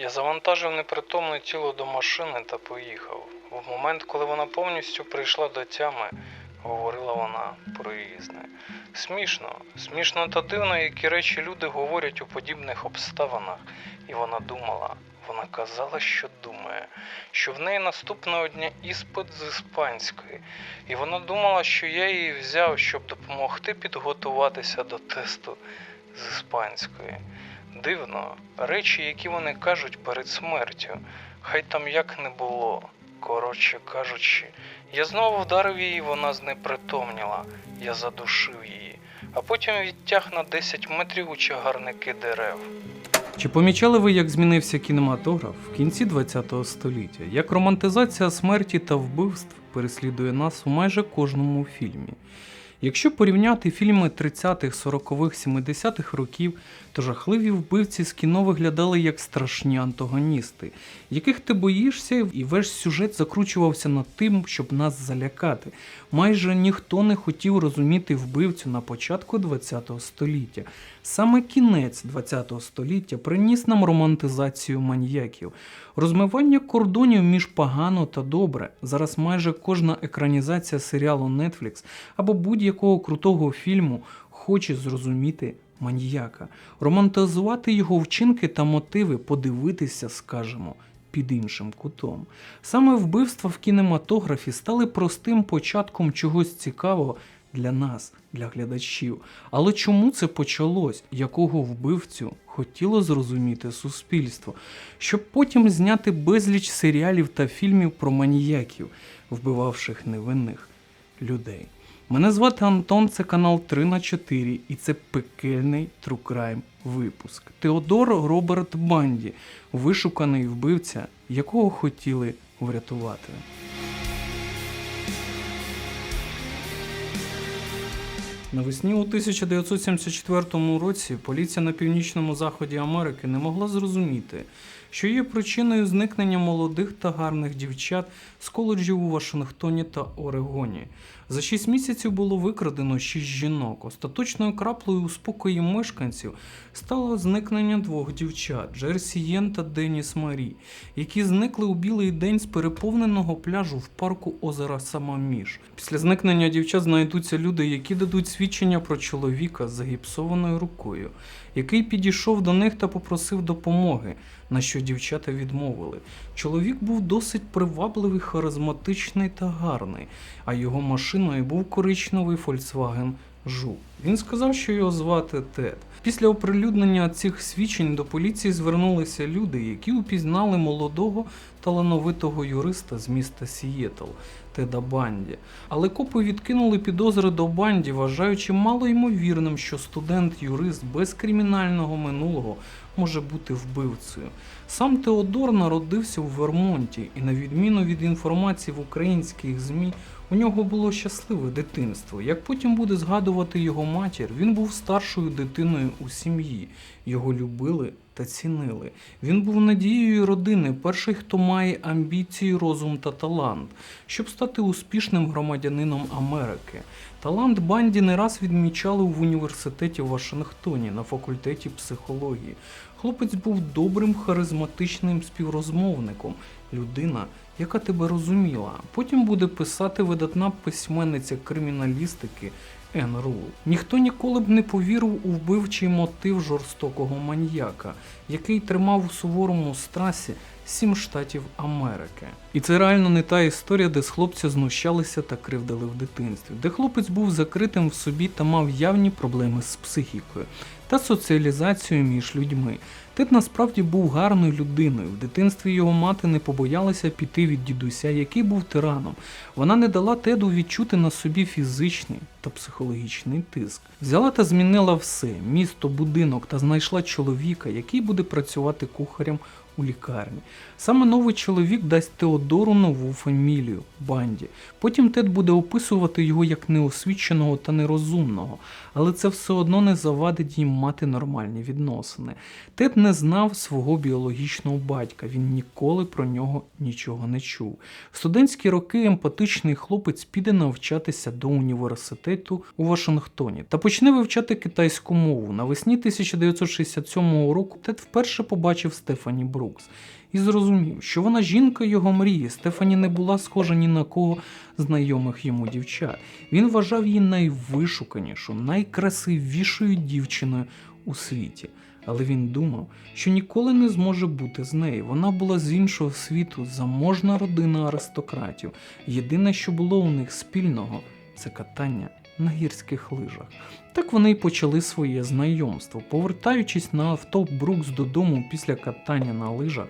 Я завантажив непритомне тіло до машини та поїхав. В момент, коли вона повністю прийшла до тями, говорила вона про різне. Смішно, смішно та дивно, які речі люди говорять у подібних обставинах. І вона думала, вона казала, що думає, що в неї наступного дня іспит з іспанської, і вона думала, що я її взяв, щоб допомогти підготуватися до тесту з іспанської. Дивно, речі, які вони кажуть перед смертю, хай там як не було. Коротше кажучи, я знову вдарив її, вона знепритомніла. Я задушив її, а потім відтяг на 10 метрів у чагарники дерев. Чи помічали ви, як змінився кінематограф в кінці ХХ століття? Як романтизація смерті та вбивств переслідує нас у майже кожному фільмі? Якщо порівняти фільми 30-х, 40-х, 70-х років, то жахливі вбивці з кіно виглядали як страшні антагоністи, яких ти боїшся, і весь сюжет закручувався над тим, щоб нас залякати. Майже ніхто не хотів розуміти вбивцю на початку ХХ століття. Саме кінець ХХ століття приніс нам романтизацію маньяків. Розмивання кордонів між погано та добре. Зараз майже кожна екранізація серіалу Netflix або будь-якого крутого фільму хоче зрозуміти маньяка, романтизувати його вчинки та мотиви, подивитися, скажімо, під іншим кутом. Саме вбивства в кінематографі стали простим початком чогось цікавого для нас, для глядачів. Але чому це почалось? Якого вбивцю хотіло зрозуміти суспільство, щоб потім зняти безліч серіалів та фільмів про маніяків, вбивавших невинних людей. Мене звати Антон, це канал 3 на 4 і це пекельний Crime випуск. Теодор Роберт Банді, вишуканий вбивця, якого хотіли врятувати. Навесні у 1974 році поліція на північному заході Америки не могла зрозуміти, що є причиною зникнення молодих та гарних дівчат з коледжів у Вашингтоні та Орегоні. За шість місяців було викрадено шість жінок. Остаточною краплею у спокої мешканців стало зникнення двох дівчат Джерсі Єн та Деніс Марі, які зникли у білий день з переповненого пляжу в парку озера Самаміш. Після зникнення дівчат знайдуться люди, які дадуть свідчення про чоловіка з загіпсованою рукою, який підійшов до них та попросив допомоги, на що дівчата відмовили. Чоловік був досить привабливий, харизматичний та гарний, а його машиною був коричневий Volkswagen Жук. Він сказав, що його звати Тед. Після оприлюднення цих свідчень до поліції звернулися люди, які упізнали молодого талановитого юриста з міста Сієтл Теда Банді. Але копи відкинули підозри до банді, вважаючи малоймовірним, що студент-юрист без кримінального минулого може бути вбивцею. Сам Теодор народився у Вермонті, і на відміну від інформації в українських ЗМІ, у нього було щасливе дитинство. Як потім буде згадувати його матір, він був старшою дитиною у сім'ї. Його любили та цінили. Він був надією родини, перший, хто має амбіції, розум та талант, щоб стати успішним громадянином Америки. Талант банді не раз відмічали в університеті в Вашингтоні на факультеті психології. Хлопець був добрим, харизматичним співрозмовником, людина, яка тебе розуміла. Потім буде писати видатна письменниця криміналістики Ен Рул. Ніхто ніколи б не повірив у вбивчий мотив жорстокого маньяка, який тримав у суворому страсі сім штатів Америки. І це реально не та історія, де з хлопця знущалися та кривдили в дитинстві, де хлопець був закритим в собі та мав явні проблеми з психікою та соціалізацією між людьми. Тед насправді був гарною людиною. В дитинстві його мати не побоялася піти від дідуся, який був тираном. Вона не дала Теду відчути на собі фізичний та психологічний тиск. Взяла та змінила все місто, будинок та знайшла чоловіка, який буде працювати кухарем у лікарні. Саме новий чоловік дасть Теодору нову фамілію Банді. Потім Тед буде описувати його як неосвіченого та нерозумного, але це все одно не завадить їм мати нормальні відносини. Тед не знав свого біологічного батька. Він ніколи про нього нічого не чув. В студентські роки емпатичний хлопець піде навчатися до університету у Вашингтоні та почне вивчати китайську мову. Навесні 1967 року Тед вперше побачив Стефані Брукс і зрозумів, що вона жінка його мрії. Стефані не була схожа ні на кого знайомих йому дівчат. Він вважав її найвишуканішу, найкрасивішою дівчиною у світі. Але він думав, що ніколи не зможе бути з нею. Вона була з іншого світу, заможна родина аристократів. Єдине, що було у них спільного, це катання на гірських лижах. Так вони й почали своє знайомство. Повертаючись на авто Брукс додому після катання на лижах,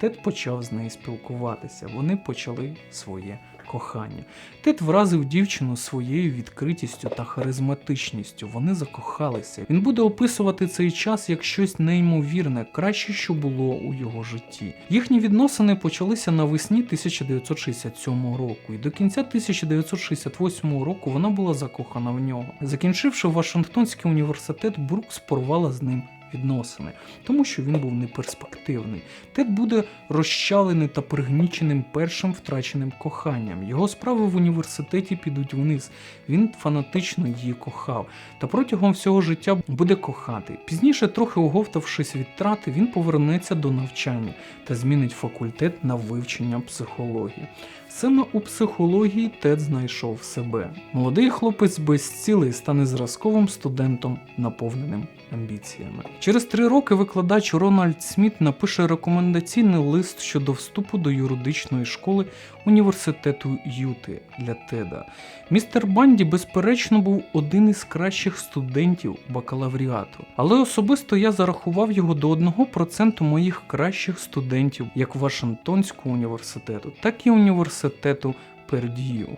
Тед почав з нею спілкуватися. Вони почали своє кохання. Тед вразив дівчину своєю відкритістю та харизматичністю. Вони закохалися. Він буде описувати цей час як щось неймовірне, краще, що було у його житті. Їхні відносини почалися навесні 1967 року, і до кінця 1968 року вона була закохана в нього. Закінчивши Вашингтонський університет, Брукс порвала з ним відносини, тому що він був неперспективний. Тед буде розчалений та пригніченим першим втраченим коханням. Його справи в університеті підуть вниз. Він фанатично її кохав, та протягом всього життя буде кохати. Пізніше, трохи оговтавшись від трати, він повернеться до навчання та змінить факультет на вивчення психології. Саме у психології Тед знайшов себе. Молодий хлопець без цілей стане зразковим студентом, наповненим амбіціями. Через три роки викладач Рональд Сміт напише рекомендаційний лист щодо вступу до юридичної школи університету Юти для Теда. Містер Банді, безперечно, був один із кращих студентів бакалавріату, але особисто я зарахував його до 1% моїх кращих студентів як Вашингтонського університету, так і університету Пердію.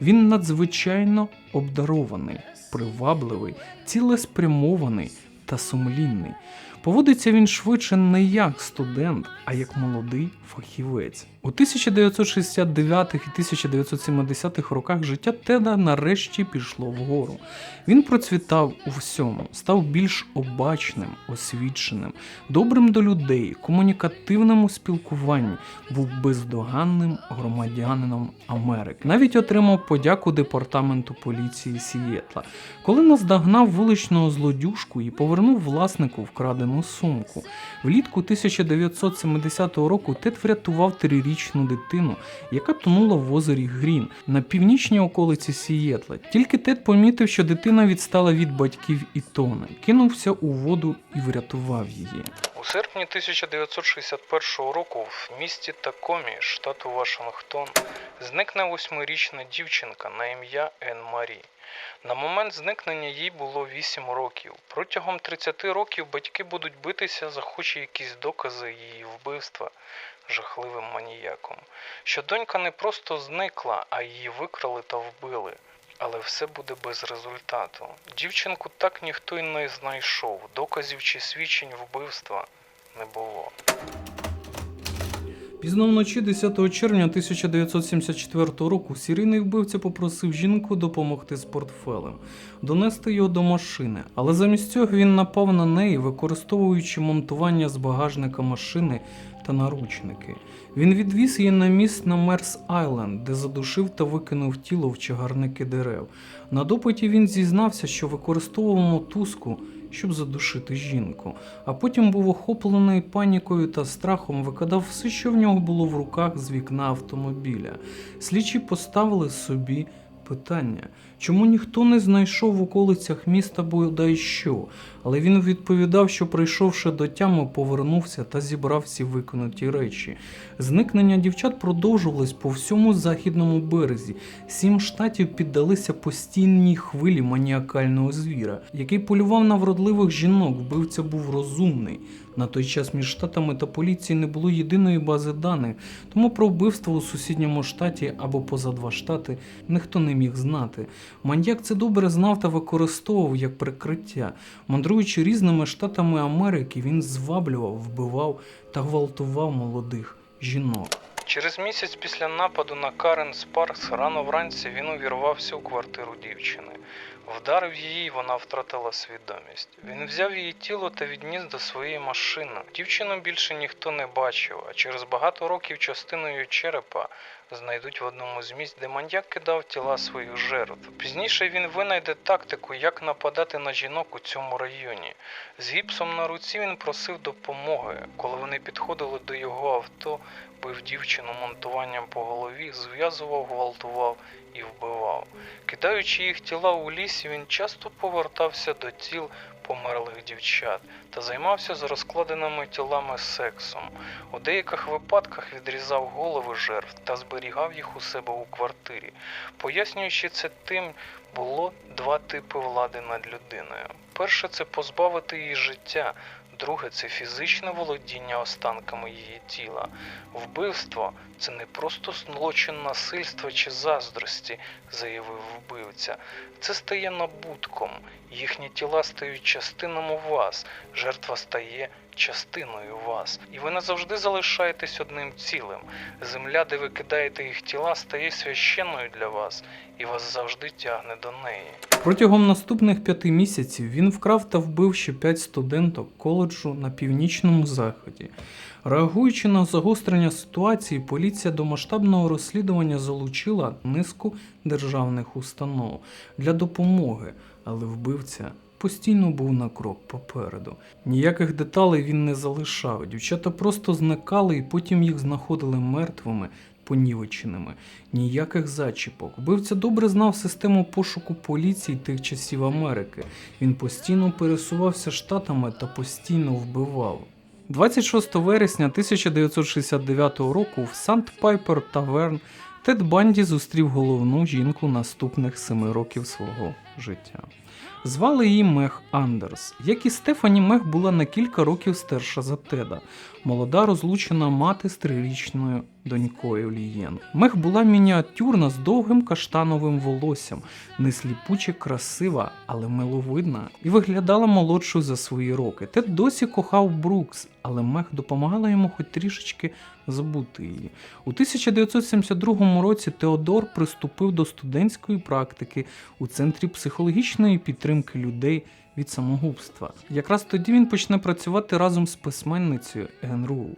Він надзвичайно обдарований, привабливий, цілеспрямований та сумлінний. Поводиться він швидше не як студент, а як молодий фахівець. У 1969 і 1970 роках життя Теда нарешті пішло вгору. Він процвітав у всьому, став більш обачним, освіченим, добрим до людей, комунікативним у спілкуванні, був бездоганним громадянином Америки. Навіть отримав подяку департаменту поліції Сієтла, коли наздогнав вуличного злодюжку і повернув власнику вкрадену сумку. Влітку 1970 року Тед врятував трирічну дитину, яка тонула в озері Грін на північній околиці Сієтла. Тільки Тед помітив, що дитина відстала від батьків і тоне, кинувся у воду і врятував її. Серпні 1961 року в місті Такомі, штату Вашингтон, зникне восьмирічна дівчинка на ім'я Ен Марі. На момент зникнення їй було 8 років. Протягом 30 років батьки будуть битися за хоч якісь докази її вбивства жахливим маніяком. Що донька не просто зникла, а її викрали та вбили. Але все буде без результату. Дівчинку так ніхто й не знайшов. Доказів чи свідчень вбивства не було. Пізно вночі 10 червня 1974 року серійний вбивця попросив жінку допомогти з портфелем, донести його до машини, але замість цього він напав на неї, використовуючи монтування з багажника машини та наручники. Він відвіз її на міст на Мерс Айленд, де задушив та викинув тіло в чагарники дерев. На допиті він зізнався, що використовував мотузку, щоб задушити жінку, а потім був охоплений панікою та страхом, викидав все, що в нього було в руках з вікна автомобіля. Слідчі поставили собі питання, чому ніхто не знайшов в околицях міста бодай що, але він відповідав, що прийшовши до тями, повернувся та зібрав всі виконуті речі. Зникнення дівчат продовжувалось по всьому західному березі. Сім штатів піддалися постійній хвилі маніакального звіра, який полював на вродливих жінок. Вбивця був розумний. На той час між штатами та поліцією не було єдиної бази даних, тому про вбивство у сусідньому штаті або поза два штати ніхто не міг знати. Маньяк це добре знав та використовував як прикриття. Мандруючи різними штатами Америки, він зваблював, вбивав та гвалтував молодих жінок. Через місяць після нападу на Карен Спаркс рано вранці він увірвався у квартиру дівчини. Вдарив її, і вона втратила свідомість. Він взяв її тіло та відніс до своєї машини. Дівчину більше ніхто не бачив, а через багато років частиною черепа знайдуть в одному з місць, де маньяк кидав тіла своїх жертв. Пізніше він винайде тактику, як нападати на жінок у цьому районі. З гіпсом на руці він просив допомоги. Коли вони підходили до його авто, бив дівчину монтуванням по голові, зв'язував, гвалтував і вбивав. Кидаючи їх тіла у лісі, він часто повертався до тіл померлих дівчат та займався з розкладеними тілами сексом. У деяких випадках відрізав голови жертв та зберігав їх у себе у квартирі. Пояснюючи це тим, було два типи влади над людиною. Перше це позбавити її життя, друге це фізичне володіння останками її тіла. Вбивство це не просто злочин насильства чи заздрості, заявив вбивця. Це стає набутком. Їхні тіла стають частинами вас, жертва стає частиною вас. І ви назавжди залишаєтесь одним цілим. Земля, де ви кидаєте їх тіла, стає священною для вас, і вас завжди тягне до неї. Протягом наступних п'яти місяців він вкрав та вбив ще п'ять студенток коледжу на північному заході. Реагуючи на загострення ситуації, поліція до масштабного розслідування залучила низку державних установ для допомоги, але вбивця постійно був на крок попереду. Ніяких деталей він не залишав. Дівчата просто зникали і потім їх знаходили мертвими. Понівеченими, ніяких зачіпок. Вбивця добре знав систему пошуку поліції тих часів Америки. Він постійно пересувався штатами та постійно вбивав. 26 вересня 1969 року в Сант Пайпер Таверн Тед Банді зустрів головну жінку наступних семи років свого життя. Звали її Мех Андерс. Як і Стефані, Мех була на кілька років старша за Теда, молода розлучена мати з трирічною донькою Лієн. Мег була мініатюрна з довгим каштановим волоссям, не сліпуче красива, але миловидна, і виглядала молодшою за свої роки. Тед досі кохав Брукс, але Мег допомагала йому хоч трішечки забути її. У 1972 році Теодор приступив до студентської практики у центрі психологічної підтримки людей від самогубства. Якраз тоді він почне працювати разом з письменницею Ен Рул,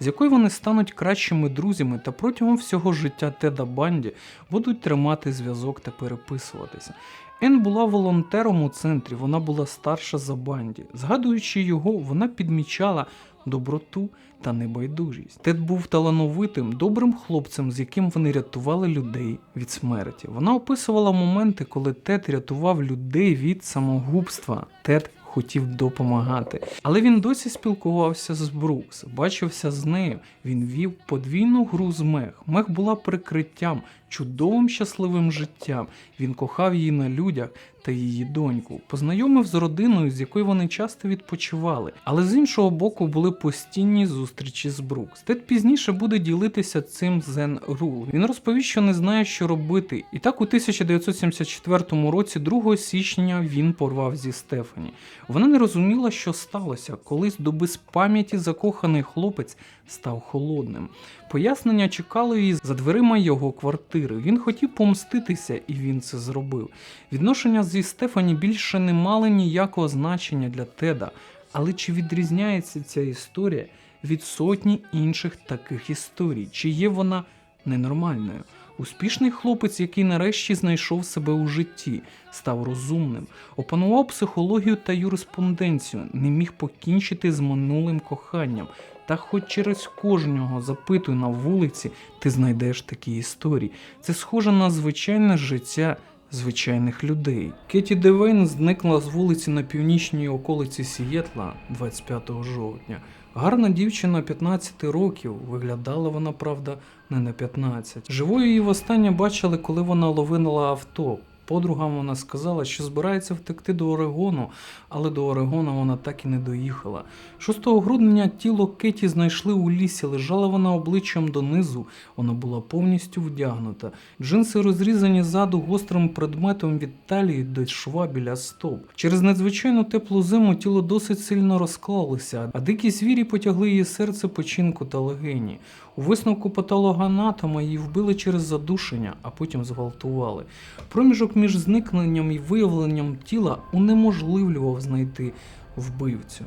з якою вони стануть кращими друзями та протягом всього життя Теда Банді будуть тримати зв'язок та переписуватися. Ен була волонтером у центрі, вона була старша за банді. Згадуючи його, вона підмічала доброту та небайдужість. Тед був талановитим, добрим хлопцем, з яким вони рятували людей від смерті. Вона описувала моменти, коли Тед рятував людей від самогубства. Тед хотів допомагати. Але він досі спілкувався з Брукс, бачився з нею. Він вів подвійну гру з Мег. Мег була прикриттям, чудовим щасливим життям. Він кохав її на людях та її доньку. Познайомив з родиною, з якою вони часто відпочивали. Але з іншого боку були постійні зустрічі з Брукс. Тед пізніше буде ділитися цим Зен Рул. Він розповість, що не знає, що робити. І так у 1974 році, 2 січня, він порвав зі Стефані. Вона не розуміла, що сталося. Колись до безпам'яті закоханий хлопець став холодним. Пояснення чекало її за дверима його квартири. Він хотів помститися, і він це зробив. Відношення зі Стефані більше не мали ніякого значення для Теда. Але чи відрізняється ця історія від сотні інших таких історій? Чи є вона ненормальною? Успішний хлопець, який нарешті знайшов себе у житті, став розумним, опанував психологію та юриспонденцію, не міг покінчити з минулим коханням. Та хоч через кожного запитуй на вулиці, ти знайдеш такі історії. Це схоже на звичайне життя звичайних людей. Кеті Девейн зникла з вулиці на північній околиці Сієтла 25 жовтня. Гарна дівчина 15 років, виглядала вона, правда, не на 15. Живою її востаннє бачили, коли вона ловинила авто. Подругам вона сказала, що збирається втекти до Орегону, але до Орегона вона так і не доїхала. 6 грудня тіло Кеті знайшли у лісі, лежала вона обличчям донизу, вона була повністю вдягнута. Джинси розрізані ззаду гострим предметом від талії до шва біля стоп. Через надзвичайно теплу зиму тіло досить сильно розклалося, а дикі звірі потягли її серце, печінку та легені. У висновку патологоанатома її вбили через задушення, а потім зґвалтували. Проміжок між зникненням і виявленням тіла унеможливлював знайти вбивцю.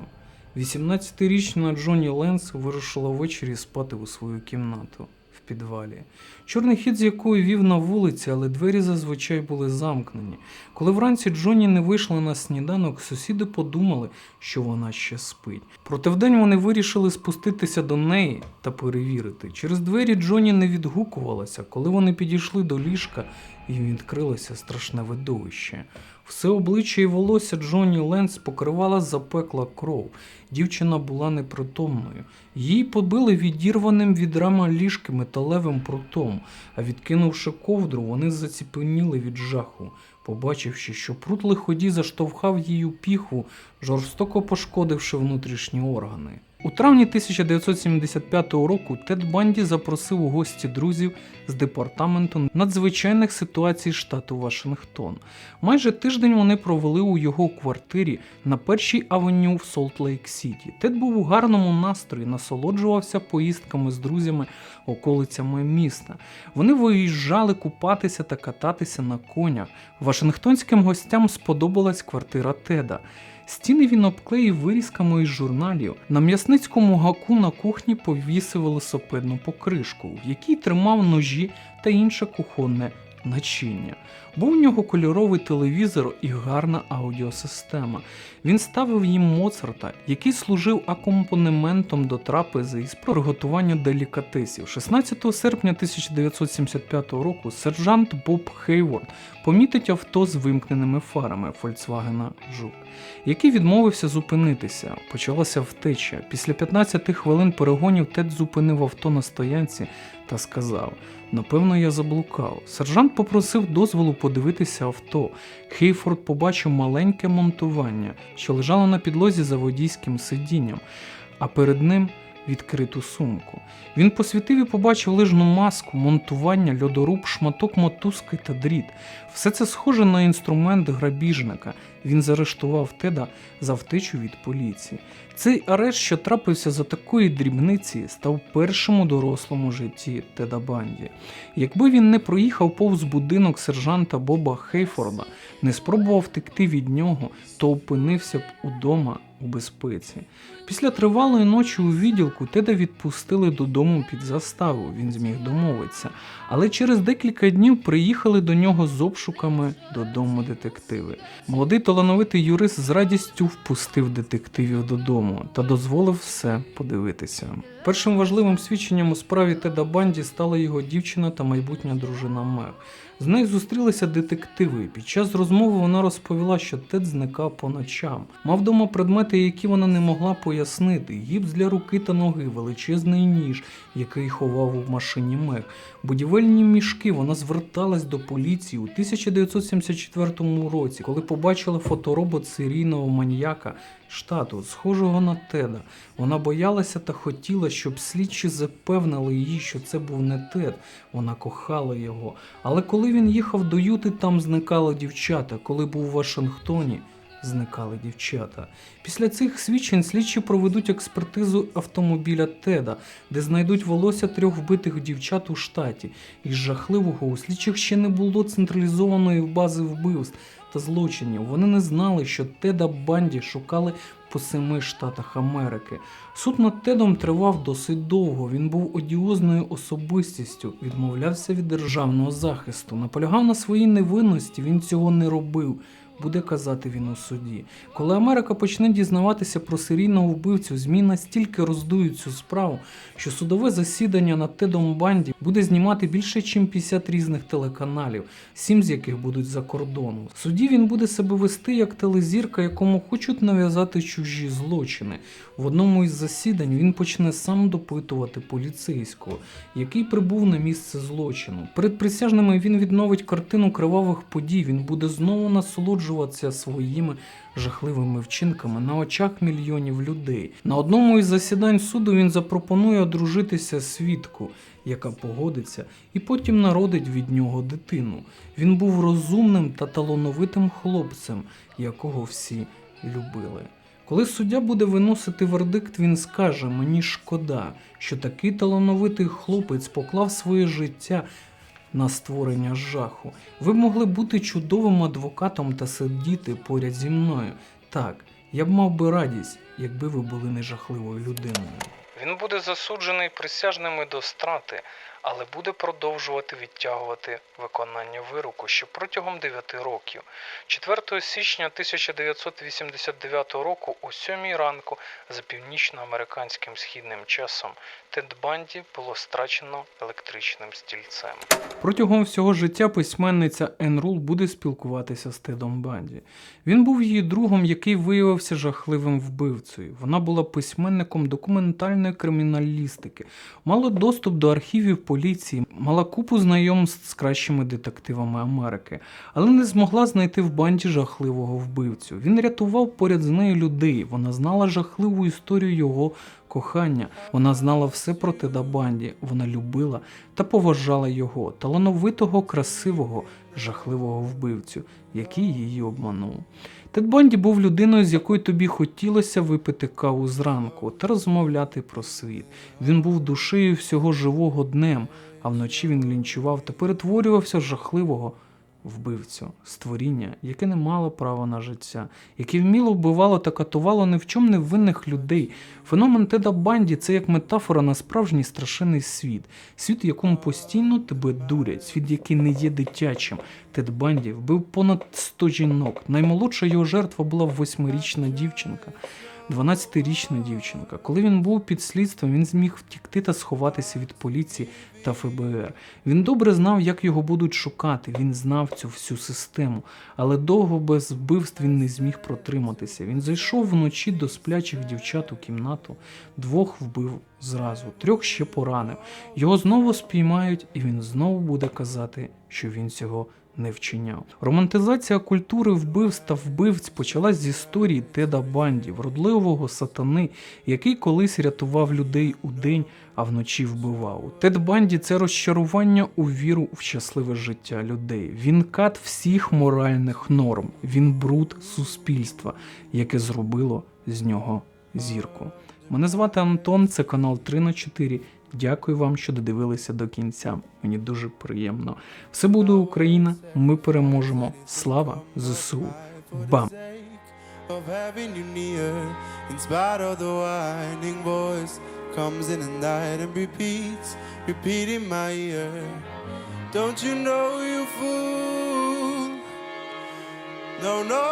18-річна Джоні Ленс вирушила ввечері спати у свою кімнату підвалі. Чорний хід з якої вів на вулиці, але двері зазвичай були замкнені. Коли вранці Джоні не вийшла на сніданок, сусіди подумали, що вона ще спить. Проте вдень вони вирішили спуститися до неї та перевірити. Через двері Джоні не відгукувалася. Коли вони підійшли до ліжка, їм відкрилося страшне видовище. Все обличчя і волосся Джоні Ленс покривала запекла кров. Дівчина була непритомною. Її побили відірваним від рама ліжки металевим прутом, а відкинувши ковдру, вони заціпеніли від жаху, побачивши, що прут лиході заштовхав її у піхву, жорстоко пошкодивши внутрішні органи. У травні 1975 року Тед Банді запросив у гості друзів з департаменту надзвичайних ситуацій штату Вашингтон. Майже тиждень вони провели у його квартирі на першій авеню в Солт-Лейк-Сіті. Тед був у гарному настрої, насолоджувався поїздками з друзями околицями міста. Вони виїжджали купатися та кататися на конях. Вашингтонським гостям сподобалась квартира Теда. Стіни він обклеїв вирізками із журналів. На м'ясницькому гаку на кухні повісив велосипедну покришку, в якій тримав ножі та інше кухонне начиння. Був у нього кольоровий телевізор і гарна аудіосистема. Він ставив їм Моцарта, який служив акомпанементом до трапези із приготування делікатесів. 16 серпня 1975 року сержант Боб Хейворд помітить авто з вимкненими фарами Volkswagen Жук, який відмовився зупинитися. Почалася втеча. Після 15 хвилин перегонів Тед зупинив авто на стоянці та сказав: Напевно, я заблукав. Сержант попросив дозволу подивитися авто. Хейфорд побачив маленьке монтування, що лежало на підлозі за водійським сидінням, а перед ним відкриту сумку. Він посвітив і побачив лижну маску, монтування, льодоруб, шматок мотузки та дріт. Все це схоже на інструмент грабіжника. Він заарештував Теда за втечу від поліції. Цей арешт, що трапився за такої дрібниці, став першим у дорослому житті Теда Банді. Якби він не проїхав повз будинок сержанта Боба Хейфорда, не спробував втекти від нього, то опинився б удома у безпеці. Після тривалої ночі у відділку Теда відпустили додому під заставу, він зміг домовитися. Але через декілька днів приїхали до нього з обшуками додому детективи. Молодий талановитий юрист з радістю впустив детективів додому та дозволив все подивитися. Першим важливим свідченням у справі Теда Банді стала його дівчина та майбутня дружина Мег. З нею зустрілися детективи. Під час розмови вона розповіла, що Тед зникав по ночам. Мав вдома предмети, які вона не могла пояснити: гіпс для руки та ноги, величезний ніж, який ховав у машині Мег. Будівельні мішки вона зверталась до поліції у 1974 році, коли побачила фоторобот серійного маніяка штату, схожого на Теда. Вона боялася та хотіла, щоб слідчі запевнили її, що це був не Тед. Вона кохала його. Але коли він їхав до Юти, там зникали дівчата. Коли був у Вашингтоні, зникали дівчата. Після цих свідчень слідчі проведуть експертизу автомобіля Теда, де знайдуть волосся трьох вбитих дівчат у штаті. Із жахливого у слідчих ще не було централізованої бази вбивств та злочинів. Вони не знали, що Теда Банді шукали по семи штатах Америки. Суд над Тедом тривав досить довго. Він був одіозною особистістю, відмовлявся від державного захисту, наполягав на своїй невинності. Він цього не робив. Буде казати він у суді. Коли Америка почне дізнаватися про серійного вбивцю, ЗМІ настільки роздують цю справу, що судове засідання над Тедом Банді буде знімати більше, ніж 50 різних телеканалів, сім з яких будуть за кордону. В суді він буде себе вести як телезірка, якому хочуть нав'язати чужі злочини. В одному із засідань він почне сам допитувати поліцейського, який прибув на місце злочину. Перед присяжними він відновить картину кривавих подій. Він буде знову насолоджуватися своїми жахливими вчинками на очах мільйонів людей. На одному із засідань суду він запропонує одружитися свідку, яка погодиться, і потім народить від нього дитину. Він був розумним та талановитим хлопцем, якого всі любили. Коли суддя буде виносити вердикт, він скаже: мені шкода, що такий талановитий хлопець поклав своє життя на створення жаху. Ви б могли бути чудовим адвокатом та сидіти поряд зі мною. Так, я б мав би радість, якби ви були не жахливою людиною. Він буде засуджений присяжними до страти, але буде продовжувати відтягувати виконання вироку ще протягом 9 років. 4 січня 1989 року о 7 ранку за північноамериканським східним часом Тед Банді було страчено електричним стільцем. Протягом всього життя письменниця Ен Рул буде спілкуватися з Тедом Банді. Він був її другом, який виявився жахливим вбивцею. Вона була письменником документальної криміналістики, мала доступ до архівів поліції, мала купу знайомств з кращими детективами Америки, але не змогла знайти в банді жахливого вбивцю. Він рятував поряд з нею людей. Вона знала жахливу історію його кохання. Вона знала все про Теда Банді. Вона любила та поважала його, талановитого, красивого, жахливого вбивцю, який її обманув. Тед Бонді був людиною, з якою тобі хотілося випити каву зранку та розмовляти про світ. Він був душею всього живого днем, а вночі він лінчував та перетворювався жахливого вбивцю, створіння, яке не мало права на життя, яке вміло вбивало та катувало ні в чому невинних людей. Феномен Теда Банді це як метафора на справжній страшенний світ, світ, в якому постійно тебе дурять, світ, який не є дитячим. Тед Банді вбив понад 100 жінок. Наймолодша його жертва була восьмирічна дівчинка. 12-річна дівчинка. Коли він був під слідством, він зміг втікти та сховатися від поліції та ФБР. Він добре знав, як його будуть шукати. Він знав цю всю систему, але довго без вбивств він не зміг протриматися. Він зайшов вночі до сплячих дівчат у кімнату, двох вбив зразу, трьох ще поранив. Його знову спіймають, і він знову буде казати, що він цього не вчиняв. Романтизація культури вбивств та вбивць почалась з історії Теда Банді, вродливого сатани, який колись рятував людей у день, а вночі вбивав. Тед Банді це розчарування у віру в щасливе життя людей. Він кат всіх моральних норм. Він бруд суспільства, яке зробило з нього зірку. Мене звати Антон, це канал 3 на 4. Дякую вам, що додивилися до кінця. Мені дуже приємно. Все буде Україна. Ми переможемо. Слава ЗСУ! Бам! of having you near, in spite of the whining voice, comes in the night and repeats, repeat in my ear. Don't you know, you fool? No, no.